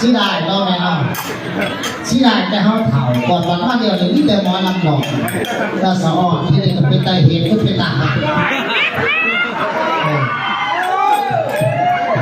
สิได้เราแน่นอนสิได้แต่เขาเถ่าก่อนวันมาเดียวเดี๋ยนี้แต่หมอลำบอกตาสะอ่อนที่นี่ก็เป็นไตเห็นก็เป็นตาหัก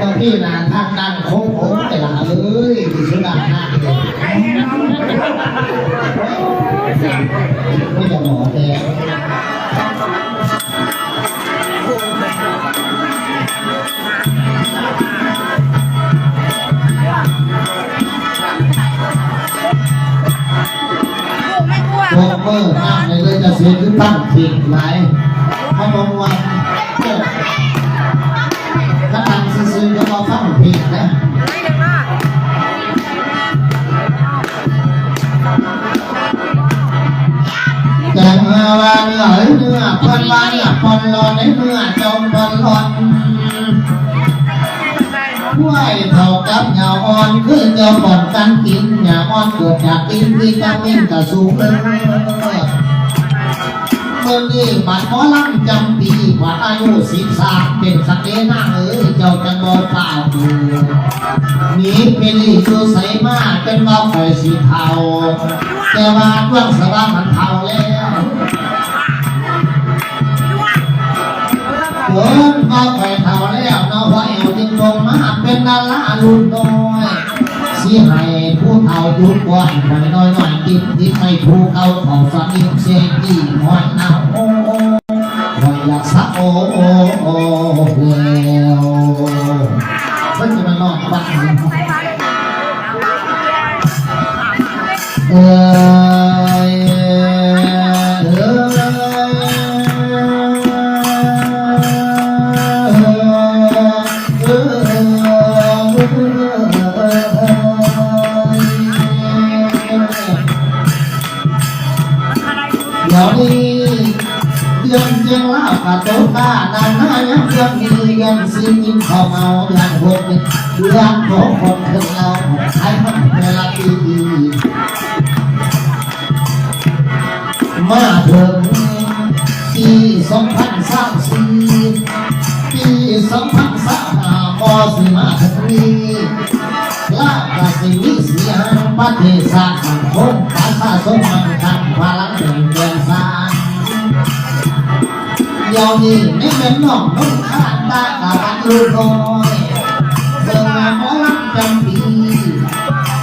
ก็พี่นาทางดังโค้งโค้งแต่ละเลยที่สุดาหน้าเลยไม่จะหมอแต่ เวอร์ห้ามในเลยจะเสียขึ้นตั้งผิดหลายพระบรมวันถ้าทำซื้อๆก็เอาฟังผิดนะแต่เมื่อวานเนื้อเนื้อปนวานเนี่ยปนร้อนในเนื้อจมปนร้อนไหวยเท่ากับเหงาอ่อนคือเจ้าปอนกันกินเหงาอ่อนเกิดจากกินวิตามินกระสูงเลย เมื่อนี้บัดหมอลำจำปีกว่าอายุสิบสามเป็นสเตนาเอ้ยเจ้าจังบ่เปล่าดูหนีเป็นลีคือใสมาเป็นว่าคอยสีเทาแต่ว่าดวงสว่างมันเทาแล้วเกินว่าคอยเทาแล้วเนาะว่าเอวจึงลงมาเป็นดารารุ่นน้อย สิให้ผู้เฒ่ายุดก่อนหน่น้อยหน่อยติดติดไม่ผู้เขาของสนิทเสียงที่หอยหนาวโอ้โอ้หอยอยากสะโอ้โอ้โอ้แล้วเพิ่นจะมานอนบ้านเออ ล่าขาโตตานานหน้ายังเรื่องมีเรื่องซีกินข้าเมาเรื่องหกเรื่องของคนถึงเรา เดี๋ยวนี้ไม่เป็นน้องน้องข้าตาตาบันรูน้อยเบิ่งงาหมอลำจำปี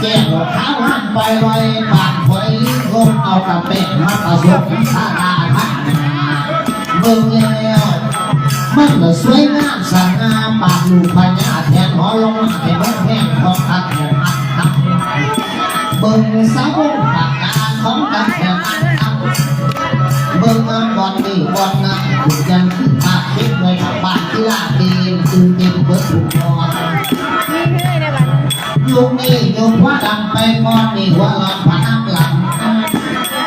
แก้วขาวหันไปไว้ปากหอยลงเอากระเป็ดมาผสมสาดาพัฒนาเบิ่งแล้วมันก็สวยงามสง่าปากลูกพญาแทนหอลงมาให้เบิ่งแห้งของทักแห่งอักทักเบิ่งสาวปากกาของทักแยังขึ้นภาคคิดในทางบ้านที่ลาดีนจึงเป็นเบิดถูกบอลนี่เฮ้ยในบ้านยุคนี้ยุคว่าดังไปก่อนนี่หัวหลอนผนังหลัง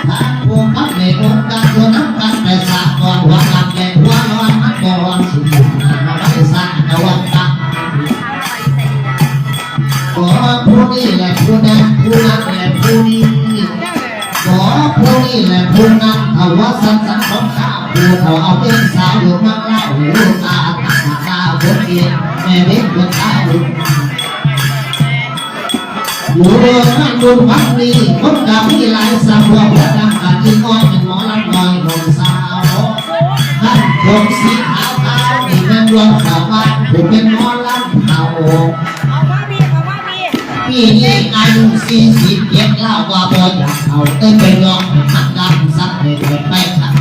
ทางพวกพักในวงการตัวน้ำกันไปสาก่อนหัวหลังแก่หัวร้อนมันก็ร้อนสุดมาไปสร้างตะวันตักขอผู้นี้แหละผู้นั้นผู้นั้นแหละผู้นี้ขอผู้นี้แหละผู้นั้นเอาว่าสันสันของ เขาเอาเป็นสาวอยู่เมืองเล่าหูตาตาตาบิดเกียนแม่เล็กบิดตาบุญอยู่เรื่องนั้นบุญวัดนี้คนกามีหลายสาวพวกระดับอาที่น้อยเป็นหมอลำน้อยหนุ่มสาวท่านผมสีขาวขาวนี่แม่นดวงสาวบ้านผู้เป็นหมอลำเขาพี่นี่อายุสี่สิบเจ็ดเล่าว่าบ่อยากเอาเต้นไปลองหักดำสักให้เกิดไปขัด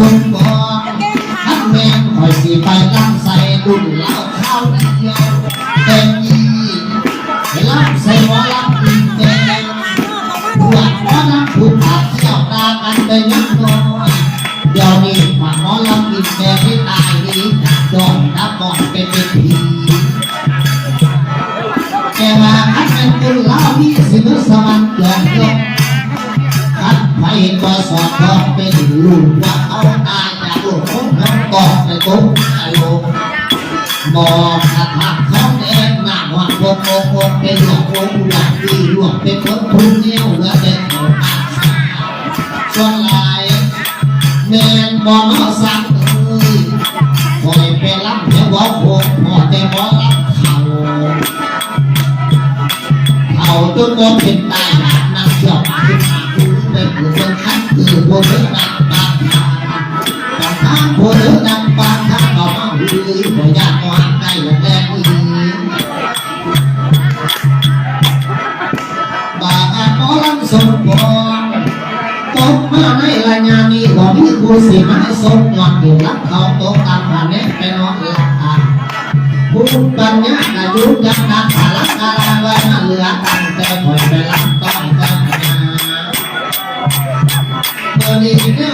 สมก่อนทักแม่งคอยสิไปลำใส่รุ่นเล่าข้าวเดียวเต็มที่ไปลำใส่หมอลำอีกเต็มปวดหมอลำผูกขาดเที่ยวตากันไปยังน้อยเดี๋ยวนี้มาหมอลำอีกแต่ที่ตายนี้จอมนับก่อนเป็นเป็นผีแกว่าคันเป็นคุณเล่ามีสินุสวรรค์ยอมยกคันไป ก็สอดคล้องเป็นลูกว่าเขาตายจากลูกของเขาก็ไปตุ้มอาลงบอกขัดหักเขาเองหน้าหักวงวงวงเป็นหลวงวงหลักที่หลวงเป็นคนทุนเนี้ยวเหลือเป็นเขาอาสาส่วนลายแมนบอมาสั่งเอ้ยคอยไปรับเดี๋ยวบอกโคกหมดแต่หมอรับเขาเขาจนมองเห็นตาย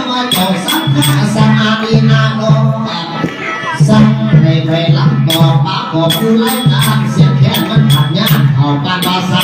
ว่าเจ้าสังฆาสมาดีนาโลสั่งให้ไปรับบอกปากบอกผู้ไล่ตาเสียงแค่มันขัดยาเอาการภาษา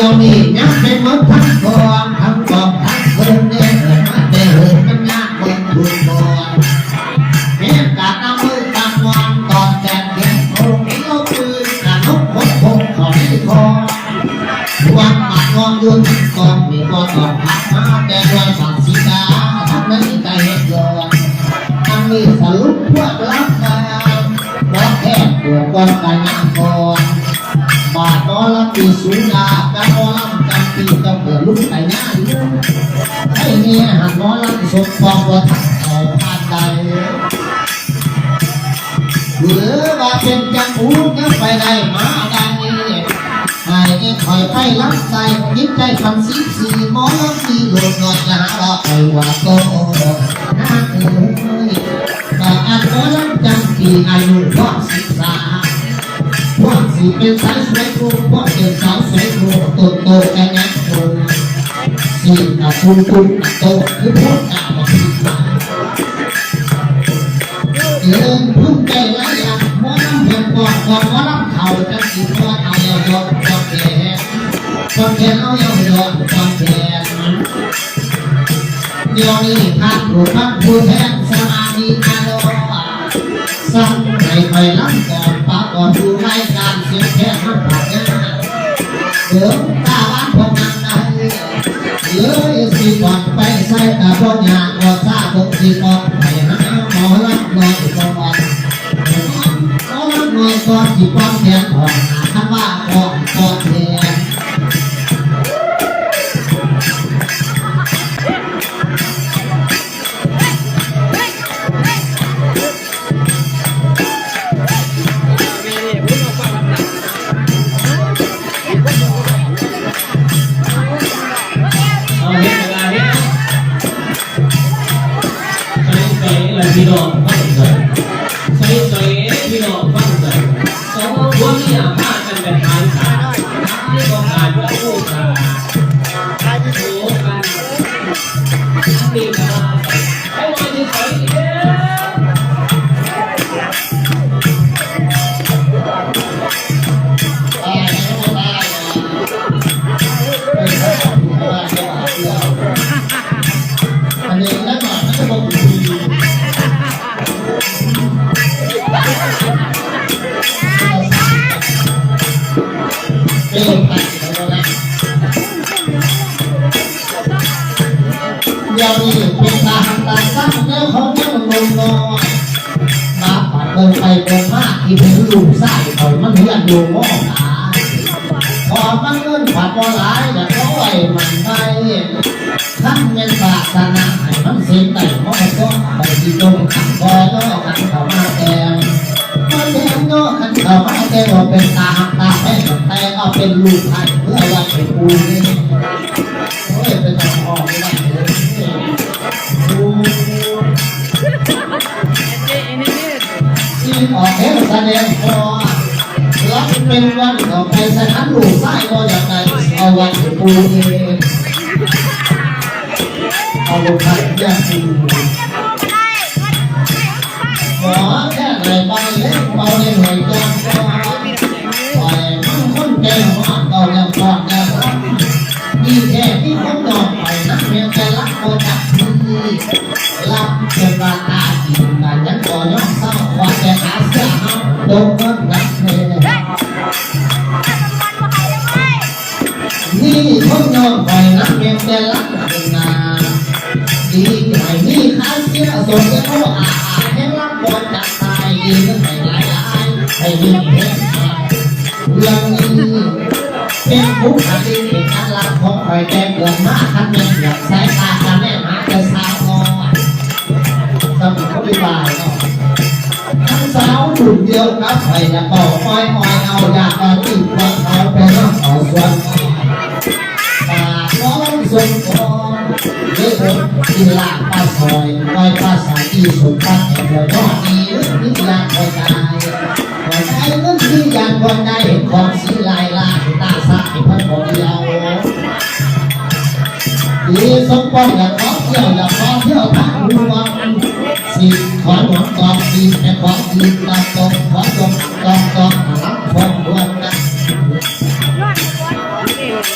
ดียวนี้ยังเป็นมดทั้งกองทั้งกองทั้งคนเนี่ยเกิดมาแต่เหินมันยากเบิ่งดูก่อนเห็นการเอามือตามวันตอนแต่เด็กโอ้ยเอาปืนการนกพกพกของที่คอวันมานอนยืนกองมีก็ต้องพักม หรือว่าเป็นจังหูยังไปได้มาได้ไอ้คอยไปรับใจยิ้มใจคำสีสีมองสีโลดนอนจะหาว่าไอ้ว่าโตนะเอ้ยแต่อันก็รับจำปีอายุพวกสิบสามพวกสีเป็นสายสวยครูพวกเป็นสาวสวยครูโตโตกันยังครูสีกับคุณคุณโตคือพวกอาบอกสิบสามเดินพุ่งใจไรอะมอง ก่อนก่อนว่ารับเขาจะสิบว่าเอาอย่ายกยกแขนยกแขนเอาอย่ายกยกแขนเดี๋ยวนี้พักผู้พักผู้แทนสมาธิอาโลสั่งให้ไปรับก่อนปากก่อนดูรายการเสียงแค่มันผ่านงานเดี๋ยวตาบ้านพวกนั้นได้เลยสิก่อนไปใส่ตาบ่ยากว่าซาบกสิก่อน เดินไปเดินมาที่เป็นลุงไส้เขามันเลือดอยู่มอขาพอมันเงินผัดบ่หลายแต่เขาไหวมันไปท่านเป็นศาสนาให้มันเสียงแต่หม้อก็ไปที่ตรงขันคอยก็กันเข้ามาแกงมาแกงก็กันเข้ามาแกงว่าเป็นตาหักตาแห้งแต่ก็เป็นลูกไทยเพื่อว่าเป็นกูนี่ แสดงพอรับเป็นวันต่อไปสนานลูกใต้ก็อย่างไรเอาวันปูเองเอาลูกไส้ย่างปูหมอแค่ไหนไปเล็กเบาในหน่วยกองก็ปล่อยมันคนแก่หัวเอาอย่าง คนยอมปล่อยนักเรียนแต่ละคนนาดีไหนนี่ข้าเสียส่วนจะเขาอาอาให้รับบอลจัดตายดีนักให้หลายหลายให้ยิ่งเห็นเรื่องนี้เป็นผู้คดีเป็นการลักของใครแต่เกิดมาคันเองอยากสายตากันแน่หาแต่สาวงอสมุนก็ไม่ายเนาะทั้งสาวดุงเดียวกับใครจะบอกอ้อยอ้อยเอาอยากเอาติดว่าเขาไปน้าสายที่สุดปลาแข็งเลยก็ดีนี่ยางคอยตายคอยตายนั่นที่ยางคอยได้ของสีลายลาตาสายพันคนเดียวดีสมปองอยากขอเที่ยวอยากขอเที่ยวทางรวมสิขอหลวงกองดีแต่ขอดีตาตรงขอตรงกองกองรับพงรวมกัน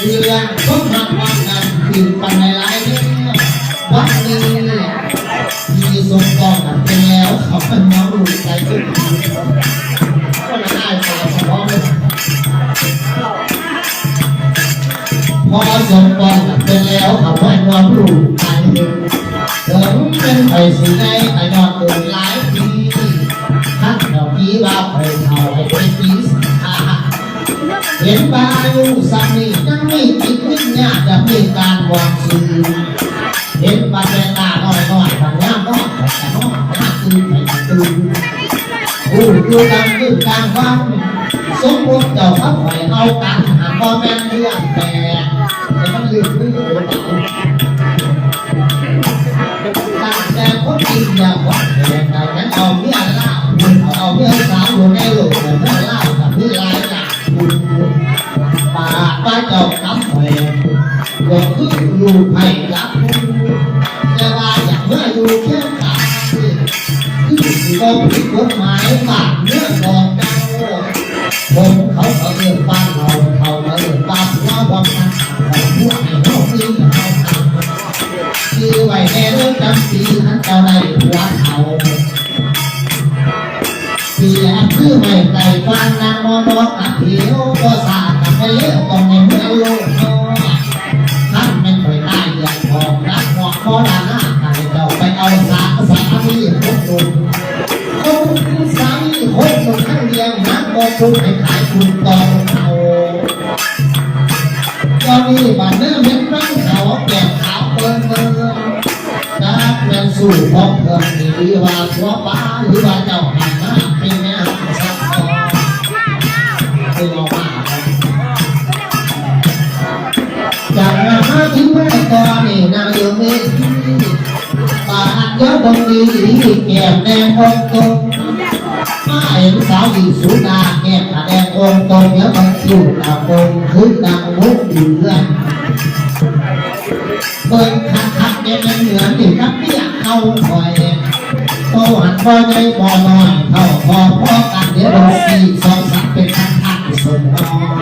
เรื่องทุกมันวันนั้น พอสมกองเป็นแล้วเขาเป็นน้องลูกใจขึ้นถึงเป็นไปสิได้ไปนอนตื่นหลายปีท่านดอกนี้ว่าไปเท่าไอ้เป็นปีสเห็นบาอยู่สักนี่ยังไม่จิตวิญญาณจะมีการวางสื่อเห็นบาแม่ตาน้อยน้อยบางย่ามน้อยแต่น้อยหน้าตื่นไปตื่นผู้อยู่กลางคืนกลางวันสมมติเจ้าเขาคอยเอากันหาพ่อแม่เรื่องแต่ แต่มันลืมไม่รู้เปล่าตั้งแต่คนกินอย่างวัดแต่ฉันเอาเมียเล่าคุณเอาเมียสาวอยู่ในโลกแต่เมียเล่ากับพี่ลายจากป่าป้าเจ้ากำแพงก็คืออยู่ไผ่รับำคือไว้ในเรื่องจำปีนั้นเจ้าได้หัวเขาปีแรกคือไม่ไก่ฟังนางมอนอกกับผิวก็สาดกับไปเลี้ยวกองในเมืองโลกนอท่านไม่เคยได้เดือดทองรักหอกคอดาหน้าใครเจ้าไปเอาสาสามีพบดุคนสามีพบดุทั้งเดียวนักก็คุณให้ขายคุณตองเขาตอนนี้บ้านเนื้อเม็ด สู่พบเพิ่มดีว่าตัวป้าหรือว่าเจ้าหันมาเป็นแม่สักตอเป็นออกมาจากงานมาถึงแม่ตอนนี้นางอยู่เมทีป่าอันเยอะตรงนี้แก้มแดงองตรงมาเห็นสาวดีสุดาแก้มแดงองตรงเดี๋ยวมันอยู่ตาคงขึ้นนางมุกอยู่เรื่อยเปิดคักคักเนี่ยมันเหนือหนี่ครับปีาคอยโตหันพอใจพอน้อยเท่าพอพอกันเดี๋ยวเราสี่สองสามเป็นคักคักสมนอคั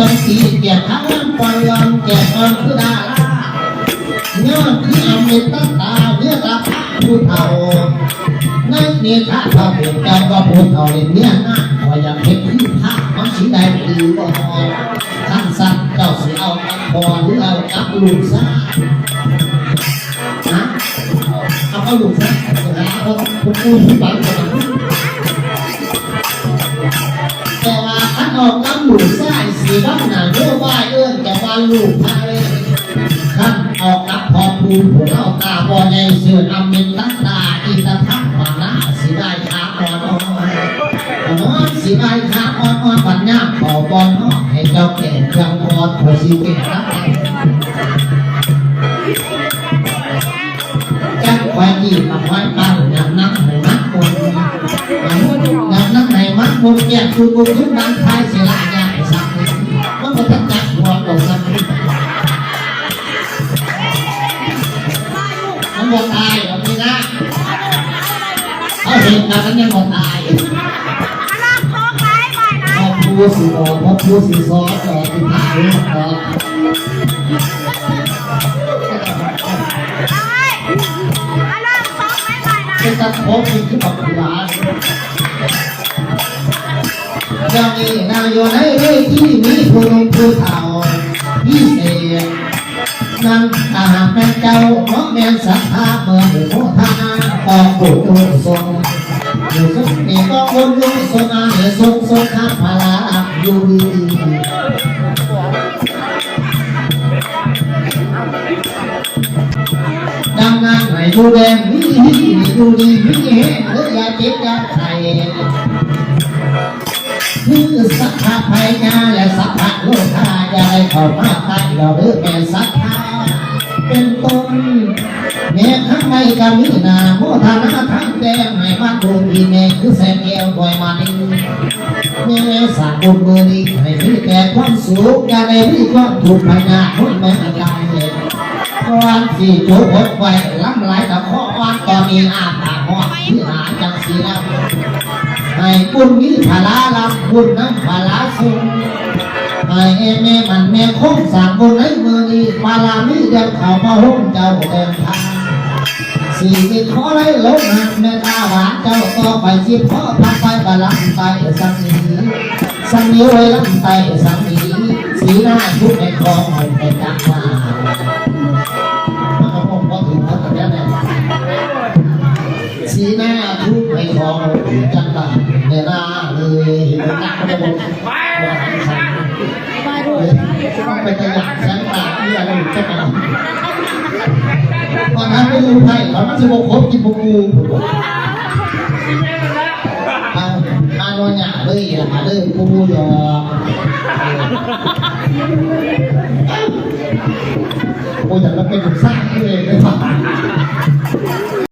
มองจนตีเกียรทั้งปล่อยยอมแก่อ่อนคือดาราเงื่อนคืออมิตตตาเนื้อกับผู้เฒ่าในเนี้ถ้าเราเป็นเจ้าก็ผู้เฒ่าเรียนเนี่ยนะคอยอยากเห็นที่ภาพมันสีใดหรือบ่ท่านสัตว์เจ้าสิเอาอะไรพอหรือเอากับลูกซ่านะเอาก็ลูกซ่านะเขาคุณพูดที่บ้านกันแต่ ลูกซ่าสีบ้านหนาเรื่องว่าเอื้อนแต่ว่าลูกไทยขันออกกับพอปูผัวเอาตาบอใหญ่เสือนำเป็นตั้งตาอีตาทักมาหน้าสีได้ขาอ่อนอ่อนอ่อนสีได้ขาอ่อนอ่อนปัญญาขอบอลนอกให้เจ้าแก่เครื่องพอดหัวสีเก่งรับจักไว้ที่มาไว้ตั้งยำนักให้มักคนยำนักให้มักคนแก่คือบุญขึ้นนั้นทายเสียลา เขาเห็นกันมันยังบ่ตายพอพูดสีออกพอพูดสีซอสออกสีขาวออกเป็นตะโพกที่บอกร้านยังมีนายโยในเรื่องที่มีผู้ลงผู้เฒ่าพิเศษนั่งตาแม่เจ้าเพราะแม่ศรัทธาเมื่อหมู่โมทนาออกบุญทรง อยู่สุขมีก็คนอยู่สนาเหตุทรงทรงข้าพลาอยู่ดีดังนั้นให้ดูแลมีมีดูดีมีเหตุหรือย่าเจ็บอย่าไข้คือสัทธาภัยงาและสัทธาโลกาย่าได้เข้ามาใกล้เราหรือแก่สัทธาเป็นต้น แม่ข้างในก็มีนาโมทนาทั้งแดงให้มาดูดีแม่คือแสงแก้วบอยมาดีแม่สาบุญมือดีให้มีแต่ความสุขอย่าได้มีความทุกข์ภายนาคนแม่กายวันสี่จุกหดไว้ล้ำไหลกับข้อวันตอนนี้อาปากหอดที่หาจังสีน้ำให้คุณมีพลาลับคุณน้ำพลาสูงให้เอแม่มันแม่คงสั่งบุญในมือนี้พลามีเดียวเขามาหุ้มเจ้าเดินทางสี่สิขอได้ลงหักแม่ตาหวานเจ้าต่อไปสิพ่อพักไปบาลังไปสังนีสังนี้ไว้ลำไปสังนีสีหน้าชุดในคลองหนไปจักว่ามันก็คงพอถึงแล้วแต่เนี่ยสีหน้าทุกไม่พอถึงจังหวะเนหน้าเลยเห็นหนักไม่หมดว่าหันสันเลยต้องไปตะหยักแสงตาที่อะไรอยู่จะมา ตอนนั้นไม่รู้ใครเขาไม่ใช่พวกคบกินบุกกูเอาอาโนหยาเลยอะเลยกูยอกูอยากจะเป็นสร้างเลยเลยว่ะ